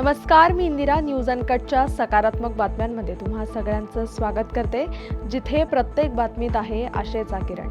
नमस्कार मी इंदिरा न्यूज अनकटच्या सकारात्मक बातम्यांमध्ये तुम्हा सगळ्यांचं स्वागत करते जिथे प्रत्येक बातमीत आहे आशेचा किरण.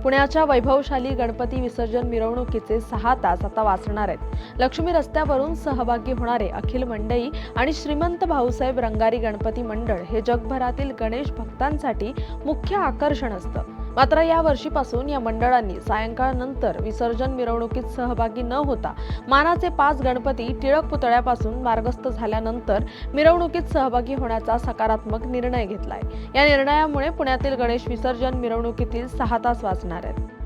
पुण्याच्या वैभवशाली गणपती विसर्जन मिरवणुकीचे सहा तास आता वाचणार आहेत. लक्ष्मी रस्त्यावरून सहभागी होणारे अखिल मंडई आणि श्रीमंत भाऊसाहेब रंगारी गणपती मंडळ हे जगभरातील गणेश भक्तांसाठी मुख्य आकर्षण असतं. मात्र या वर्षीपासून या मंडळांनी सायंकाळनंतर विसर्जन मिरवणुकीत सहभागी न होता मानाचे पाच गणपती टिळक पुतळ्यापासून मार्गस्थ झाल्यानंतर मिरवणुकीत सहभागी होण्याचा सकारात्मक निर्णय घेतलाय. या निर्णयामुळे पुण्यातील गणेश विसर्जन मिरवणुकीतील सहा तास वाचणार आहेत.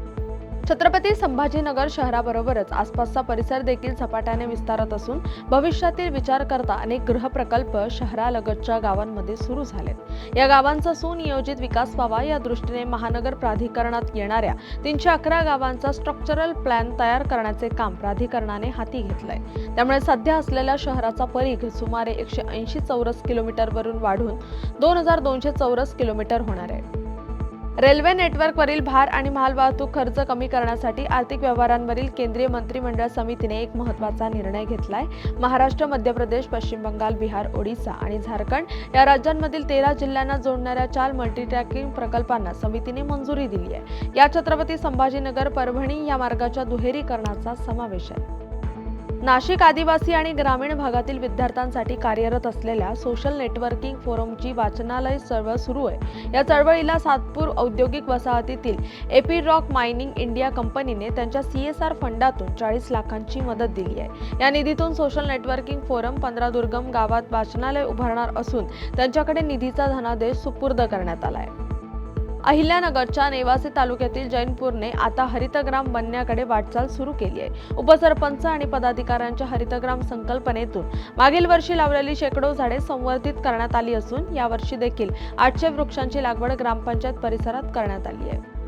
छत्रपती संभाजीनगर शहराबरोबरच आसपासचा परिसर देखील झपाट्याने विस्तारत असून भविष्यातील विचार करता अनेक गृहप्रकल्प शहरालगतच्या गावांमध्ये सुरू झालेत. या गावांचा सुनियोजित विकास व्हावा या दृष्टीने महानगर प्राधिकरणात येणाऱ्या तीनशे अकरा गावांचा स्ट्रक्चरल प्लॅन तयार करण्याचे काम प्राधिकरणाने हाती घेतलंय. त्यामुळे सध्या असलेल्या शहराचा परिघ सुमारे एकशे ऐंशी चौरस किलोमीटरवरून वाढून दोन हजार दोनशे चौरस किलोमीटर होणार आहे. रेल्वे नेटवर्कवरील भार आणि मालवाहतूक खर्च कमी करण्यासाठी आर्थिक व्यवहारांवरील केंद्रीय मंत्रिमंडळ समितीने एक महत्त्वाचा निर्णय घेतलाय. महाराष्ट्र मध्य प्रदेश पश्चिम बंगाल बिहार ओडिसा आणि झारखंड या राज्यांमधील तेरा जिल्ह्यांना जोडणाऱ्या चार मल्टीट्रॅकिंग प्रकल्पांना समितीने मंजुरी दिली आहे या छत्रपती संभाजीनगर परभणी या मार्गाच्या दुहेरीकरणाचा समावेश आहे. नाशिक आदिवासी आणि ग्रामीण भागातील विद्यार्थ्यांसाठी कार्यरत असलेल्या सोशल नेटवर्किंग फोरमची वाचनालय चळवळ सुरू आहे. या चळवळीला सातपूर औद्योगिक वसाहतीतील एपी रॉक मायनिंग इंडिया कंपनीने त्यांच्या सी एस आर फंडातून चाळीस लाखांची मदत दिली आहे. या निधीतून सोशल नेटवर्किंग फोरम पंधरा दुर्गम गावात वाचनालय उभारणार असून त्यांच्याकडे निधीचा धनादेश सुपूर्द करण्यात आला आहे. अहिल्यानगरच्या नेवासी तालुक्यातील जैनपूरने आता हरितग्राम बनण्याकडे वाटचाल सुरू केली आहे. उपसरपंच आणि पदाधिकाऱ्यांच्या हरितग्राम संकल्पनेतून मागील वर्षी लावलेली शेकडो झाडे संवर्धित करण्यात आली असून यावर्षी देखील आठशे वृक्षांची लागवड ग्रामपंचायत परिसरात करण्यात आली आहे.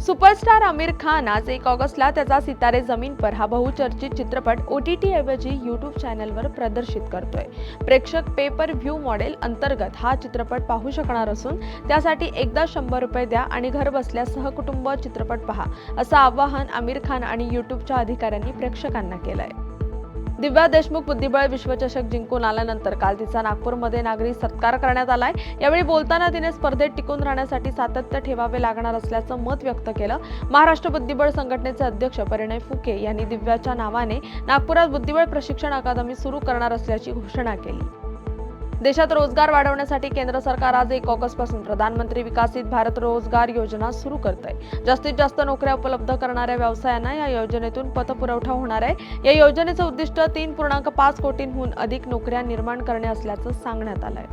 सुपरस्टार आमिर खान आज एक ऑगस्टला त्याचा सितारे जमीन पर हा बहुचर्चित चित्रपट ओ टी टी ऐवजी यूट्यूब चॅनलवर प्रदर्शित करतोय. प्रेक्षक पेपर व्ह्यू मॉडेल अंतर्गत हा चित्रपट पाहू शकणार असून त्यासाठी एकदा शंभर रुपये द्या आणि घर बसल्या सहकुटुंब चित्रपट पहा असं आवाहन आमिर खान आणि यूट्यूबच्या अधिकाऱ्यांनी प्रेक्षकांना केलंय. दिव्या देशमुख बुद्धिबळ विश्वचषक जिंकून आल्यानंतर काल तिचा नागपूरमध्ये नागरी सत्कार करण्यात आलाय. यावेळी बोलताना तिने स्पर्धेत टिकून राहण्यासाठी सातत्य ठेवावे लागणार असल्याचं मत व्यक्त केलं. महाराष्ट्र बुद्धिबळ संघटनेचे अध्यक्ष परिणय फुके यांनी दिव्याच्या नावाने नागपुरात बुद्धिबळ प्रशिक्षण अकादमी सुरू करणार असल्याची घोषणा केली. देशात रोजगार वाढवण्यासाठी केंद्र सरकार आज एक ऑगस्टपासून प्रधानमंत्री विकसित भारत रोजगार योजना सुरू करत आहे जास्तीत जास्त नोकऱ्या उपलब्ध करणाऱ्या व्यवसायांना या योजनेतून पतपुरवठा होणार आहे. या योजनेचं उद्दिष्ट तीन पूर्णांक पाच कोटींहून अधिक नोकऱ्या निर्माण करणे असल्याचं सांगण्यात आलंय.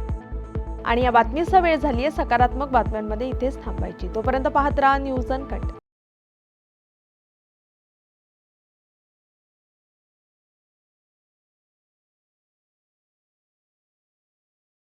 आणि या बातमीचा वेळ झाली आहे सकारात्मक बातम्यांमध्ये इथेच थांबायची. तोपर्यंत पाहत राहा न्यूज अन कट